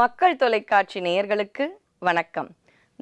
மக்கள் தொலைக்காட்சி நேயர்களுக்கு வணக்கம்.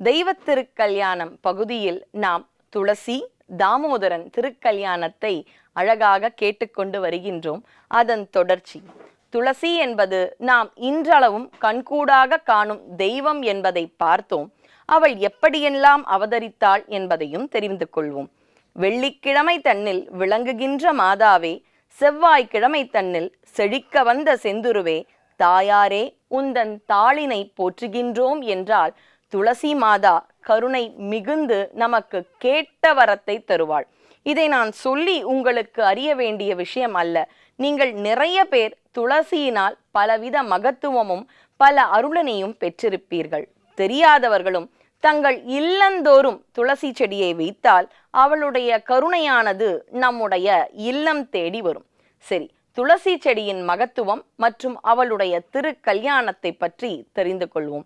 தெய்வ திருக்கல்யாணம் பகுதியில் நாம் துளசி தாமோதரன் திருக்கல்யாணத்தை அழகாக கேட்டுக்கொண்டு வருகின்றோம். அதன் தொடர்ச்சி. துளசி என்பது நாம் இன்றளவும் கண்கூடாக காணும் தெய்வம் என்பதை பார்த்தோம். அவள் எப்படியெல்லாம் அவதரித்தாள் என்பதையும் தெரிந்து கொள்வோம். வெள்ளிக்கிழமை தன்னில் விளங்குகின்ற மாதாவே செவ்வாய்க்கிழமை தன்னில் செழிக்க வந்த செந்துருவே தாயாரே உந்தன் தாளினை போற்றுகின்றோம் என்றால் துளசி மாதா கருணை மிகுந்து நமக்கு கேட்ட வரத்தை தருவாள். இதை நான் சொல்லி உங்களுக்கு அறிய வேண்டிய விஷயம் அல்ல. நீங்கள் நிறைய பேர் துளசியினால் பலவித மகத்துவமும் பல அருளனையும் பெற்றிருப்பீர்கள். தெரியாதவர்களும் தங்கள் இல்லந்தோறும் துளசி செடியை வைத்தால் அவளுடைய கருணையானது நம்முடைய இல்லம் தேடி வரும். சரி துளசி செடியின் மகத்துவம் மற்றும் அவளுடைய திருக்கல்யாணத்தை பற்றி தெரிந்து கொள்வோம்.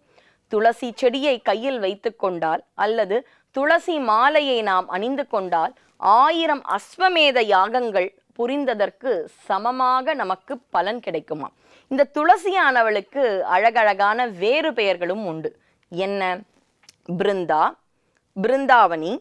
துளசி செடியை கையில் வைத்து கொண்டால் அல்லது துளசி மாலையை நாம் அணிந்து கொண்டால் ஆயிரம் அஸ்வமேத யாகங்கள் புரிந்ததற்கு சமமாக நமக்கு பலன் கிடைக்குமா? இந்த துளசியானவளுக்கு அழகழகான வேறு பெயர்களும் உண்டு. என்ன? பிருந்தா பிருந்தாவணி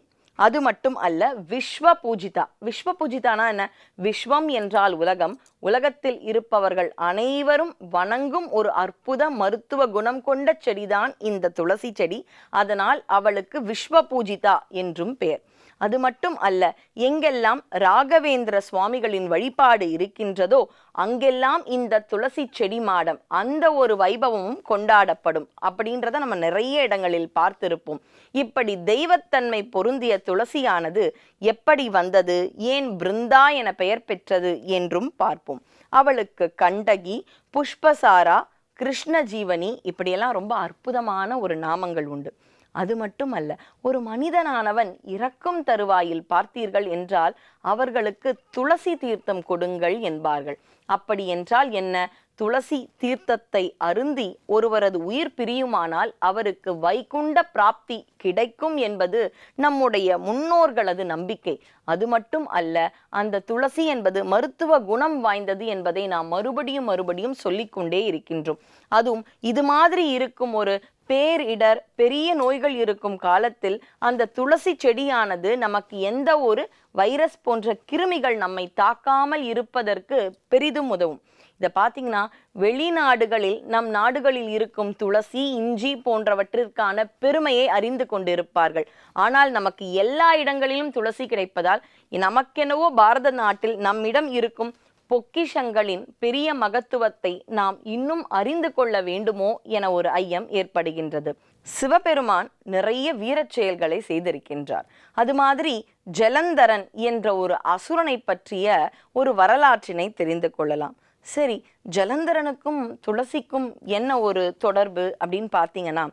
அது மட்டும் அல்ல விஸ்வ பூஜிதா விஸ்வ பூஜிதானா என்ன? விஸ்வம் என்றால் உலகம். உலகத்தில் இருப்பவர்கள் அனைவரும் வணங்கும் ஒரு அற்புத மருத்துவ குணம் கொண்ட செடிதான் இந்த துளசி செடி. அதனால் அவளுக்கு விஸ்வ பூஜிதா என்றும் பெயர். அது மட்டும் அல்ல எங்கெல்லாம் ராகவேந்திர சுவாமிகளின் வழிபாடு இருக்கின்றதோ அங்கெல்லாம் இந்த துளசி செடி மாடம் அந்த ஒரு வைபவமும் கொண்டாடப்படும். அப்படின்றத நம்ம நிறைய இடங்களில் பார்த்திருப்போம். இப்படி தெய்வத்தன்மை பொருந்திய துளசியானது எப்படி வந்தது ஏன் பிருந்தா என பெயர் பெற்றது என்றும் பார்ப்போம். அவளுக்கு கண்டகி புஷ்பசாரா கிருஷ்ண ஜீவனி இப்படியெல்லாம் ரொம்ப அற்புதமான ஒரு நாமங்கள் உண்டு. அது மட்டுமல்ல ஒரு மனிதனானவன் இறக்கும் தருவாயில் பார்த்தீர்கள் என்றால் அவர்களுக்கு துளசி தீர்த்தம் கொடுங்கள் என்பார்கள். அப்படி என்றால் என்ன? துளசி தீர்த்தத்தை அருந்தி ஒருவரது உயிர் பிரியுமானால் அவருக்கு வைகுண்ட பிராப்தி கிடைக்கும் என்பது நம்முடைய முன்னோர்களது நம்பிக்கை. அது மட்டும் அல்ல அந்த துளசி என்பது மருத்துவ குணம் வாய்ந்தது என்பதை நாம் மறுபடியும் மறுபடியும் சொல்லிக்கொண்டே இருக்கின்றோம். அதுவும் இது மாதிரி இருக்கும் ஒரு பேரிடர் பெரிய நோய்கள் இருக்கும் காலத்தில் அந்த துளசி செடியானது நமக்கு எந்த ஒரு வைரஸ் போன்ற கிருமிகள் நம்மை தாக்காமல் இருப்பதற்கு பெரிதும் உதவும். இதை பார்த்தீங்கன்னா வெளிநாடுகளில் நம் நாடுகளில் இருக்கும் துளசி இஞ்சி போன்றவற்றிற்கான பெருமையை அறிந்து கொண்டிருப்பார்கள். ஆனால் நமக்கு எல்லா இடங்களிலும் துளசி கிடைப்பதால் நமக்கெனவோ பாரத நாட்டில் நம்மிடம் இருக்கும் பொக்கிஷங்களின் பெரிய மகத்துவத்தை நாம் இன்னும் அறிந்து கொள்ள வேண்டுமோ என ஒரு ஐயம் ஏற்படுகின்றது. சிவபெருமான் நிறைய வீரச் செயல்களை செய்திருக்கின்றார். அது மாதிரி ஜலந்தரன் என்ற ஒரு அசுரனை பற்றிய ஒரு வரலாற்றினை தெரிந்து கொள்ளலாம். சரி ஜலந்தரனுக்கும் துளசிக்கும் என்ன ஒரு தொடர்பு அப்படின்னு பார்த்தீங்கன்னா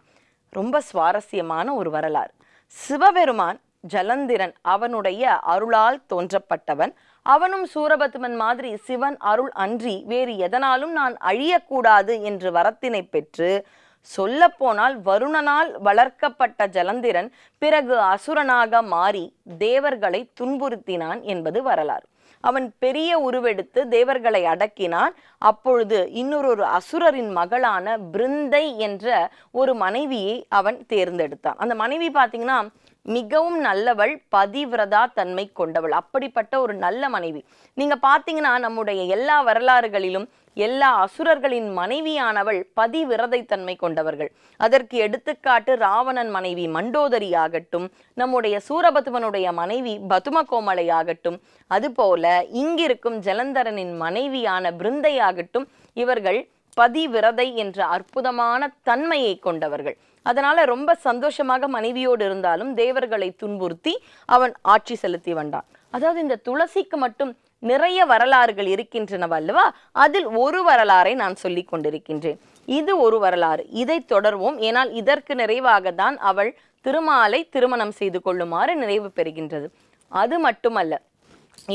ரொம்ப சுவாரஸ்யமான ஒரு வரலாறு. சிவபெருமான் ஜலந்திரன் அவனுடைய அருளால் தோன்றப்பட்டவன். அவனும் சூரபத்மன் மாதிரி சிவன் அருள் அன்றி வேறு எதனாலும் நான் அழியக்கூடாது என்று வரத்தினை பெற்று சொல்லப்போனால் வருணனால் வளர்க்கப்பட்ட ஜலந்திரன் பிறகு அசுரனாக மாறி தேவர்களை துன்புறுத்தினான் என்பது வரலாறு. அவன் பெரிய உருவெடுத்து தேவர்களை அடக்கினான். அப்பொழுது இன்னொரு அசுரரின் மகளான பிருந்தை என்ற ஒரு மனைவியை அவன் தேர்ந்தெடுத்தான். அந்த மனைவி பார்த்தீங்கன்னா மிகவும் நல்லவள் பதிவிரதா தன்மை கொண்டவள். அப்படிப்பட்ட ஒரு நல்ல மனைவி. நீங்க பார்த்தீங்கன்னா நம்முடைய எல்லா வரலாறுகளிலும் எல்லா அசுரர்களின் மனைவியானவள் பதிவிரதை தன்மை கொண்டவர்கள். அதற்கு எடுத்துக்காட்டு ராவணன் மனைவி மண்டோதரி ஆகட்டும் நம்முடைய சூரபத்மனுடைய மனைவி பதும கோமலை ஆகட்டும் அதுபோல இங்கிருக்கும் ஜலந்தரனின் மனைவியான பிருந்தை ஆகட்டும் இவர்கள் பதிவிரதை என்ற அற்புதமான தன்மையை கொண்டவர்கள். அதனால ரொம்ப சந்தோஷமாக மனைவியோடு இருந்தாலும் தேவர்களை துன்புறுத்தி அவன் ஆட்சி செலுத்தி வந்தான். அதாவது இந்த துளசிக்கு மட்டும் நிறைய வரலாறுகள் இருக்கின்றனவ அல்லவா அதில் ஒரு வரலாறை நான் சொல்லி கொண்டிருக்கின்றேன். இது ஒரு வரலாறு. இதை தொடர்வோம். ஏனால் இதற்கு நிறைவாக தான் அவள் திருமாலை திருமணம் செய்து கொள்ளுமாறு நிறைவு பெறுகின்றது. அது மட்டுமல்ல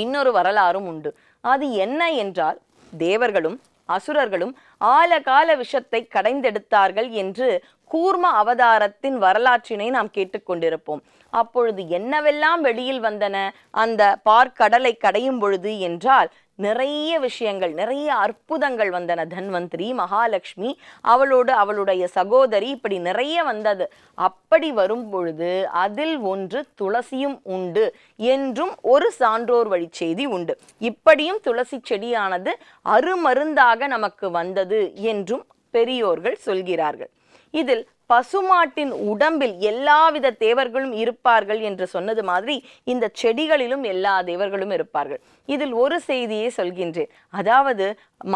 இன்னொரு வரலாறும் உண்டு. அது என்ன என்றால் தேவர்களும் அசுரர்களும் ஆலகால விஷத்தை கடைந்தெடுத்தார்கள் என்று கூர்ம அவதாரத்தின் வரலாற்றினை நாம் கேட்டுக்கொண்டிருப்போம். அப்பொழுது என்னவெல்லாம் வெளியில் வந்தன? அந்த பார்க்கடலை கடையும் பொழுது என்றால் நிறைய விஷயங்கள் நிறைய அற்புதங்கள் வந்தன. தன்வந்திரி மகாலட்சுமி அவளோடு அவளுடைய சகோதரி இப்படி நிறைய வந்தது. அப்படி வரும் பொழுது அதில் ஒன்று துளசியும் உண்டு என்றும் ஒரு சான்றோர் வழி செய்தி உண்டு. இப்படியும் துளசி செடியானது அருமருந்தாக நமக்கு வந்தது என்றும் பெரியோர்கள் சொல்கிறார்கள். இதில் பசுமாட்டின் உடம்பில் எல்லாவித தேவர்களும் இருப்பார்கள் என்று சொன்னது மாதிரி இந்த செடிகளிலும் எல்லா தேவர்களும் இருப்பார்கள். இதில் ஒரு செய்தியை சொல்கின்றேன். அதாவது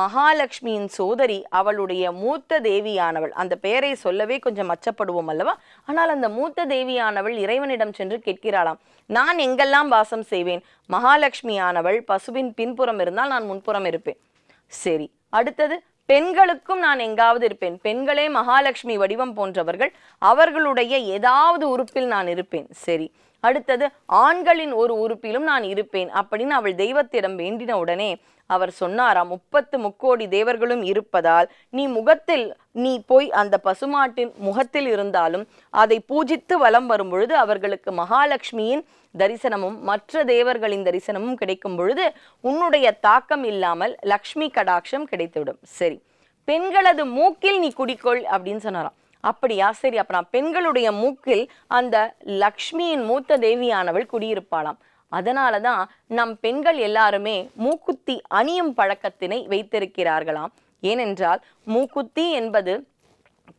மகாலட்சுமியின் சோதரி அவளுடைய மூத்த தேவியானவள். அந்த பெயரை சொல்லவே கொஞ்சம் அச்சப்படுவோம் அல்லவா? ஆனால் அந்த மூத்த தேவியானவள் இறைவனிடம் சென்று கேட்கிறாளாம். நான் எங்கெல்லாம் வாசம் செய்வேன்? மகாலட்சுமியானவள் பசுவின் பின்புறம் இருந்தால் நான் முன்புறம் இருப்பேன். சரி அடுத்தது பெண்களுக்கும் நான் எங்காவது இருப்பேன். பெண்களே மகாலட்சுமி வடிவம் போன்றவர்கள் அவர்களுடைய ஏதாவது உறுப்பில் நான் இருப்பேன். சரி அடுத்தது ஆண்களின் ஒரு உறுப்பிலும் நான் இருப்பேன் அப்படின்னு அவள் தெய்வத்திடம் வேண்டின உடனே அவர் சொன்னாராம் முப்பத்து முக்கோடி தேவர்களும் இருப்பதால் நீ முகத்தில் நீ போய் அந்த பசுமாட்டின் முகத்தில் இருந்தாலும் அதை பூஜித்து வலம் வரும் பொழுது அவர்களுக்கு மகாலட்சுமியின் தரிசனமும் மற்ற தேவர்களின் தரிசனமும் கிடைக்கும் பொழுது உன்னுடைய தாக்கம் இல்லாமல் லக்ஷ்மி கடாட்சம் கிடைத்துவிடும். சரி பெண்களது மூக்கில் நீ குடிக்கொள் அப்படின்னு சொன்னாராம். அப்படியா? சரி அப்ப நான் பெண்களுடைய மூக்கில் அந்த லக்ஷ்மியின் மூத்த தேவியானவள் குடியிருப்பாளாம். அதனால தான் நம் பெண்கள் எல்லாருமே மூக்குத்தி அணியும் பழக்கத்தினை வைத்திருக்கிறார்களாம். ஏனென்றால் மூக்குத்தி என்பது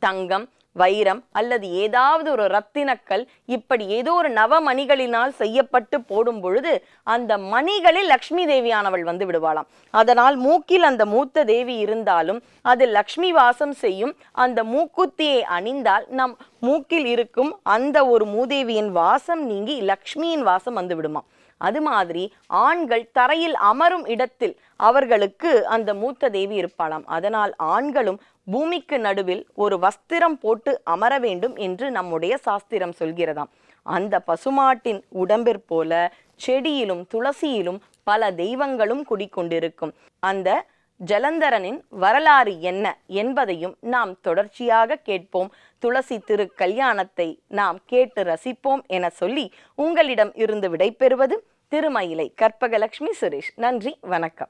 தங்கம் வைரம் அல்லது ஏதாவது ஒரு ரத்தினக்கல் இப்படி ஏதோ ஒரு நவமணிகளினால் செய்யப்பட்டு போடும் பொழுது அந்த மணிகளில் லக்ஷ்மி தேவியானவள் வந்து விடுவாளாம். அதனால் மூக்கில் அந்த மூத்த தேவி இருந்தாலும் அது லக்ஷ்மி வாசம் செய்யும் அந்த மூக்குத்தியை அணிந்தால் நம் மூக்கில் இருக்கும் அந்த ஒரு மூதேவியின் வாசம் நீங்கி லக்ஷ்மியின் வாசம் வந்து விடுமா அது மாதிரி ஆண்கள் தரையில் அமரும் இடத்தில் அவர்களுக்கு அந்த மூத்த தேவி இருப்பாளாம். அதனால் ஆண்களும் பூமிக்கு நடுவில் ஒரு வஸ்திரம் போட்டு அமர வேண்டும் என்று நம்முடைய சாஸ்திரம் சொல்கிறதாம். அந்த பசுமாட்டின் உடம்பிற் செடியிலும் துளசியிலும் பல தெய்வங்களும் குடிக்கொண்டிருக்கும். அந்த ஜலந்தரனின் வரலாறு என்ன என்பதையும் நாம் தொடர்ச்சியாக கேட்போம். துளசி திரு கல்யாணத்தை நாம் கேட்டு ரசிப்போம் என சொல்லி உங்களிடம் இருந்து விடைபெறுவது திருமயிலை கற்பகலட்சுமி சுரேஷ். நன்றி வணக்கம்.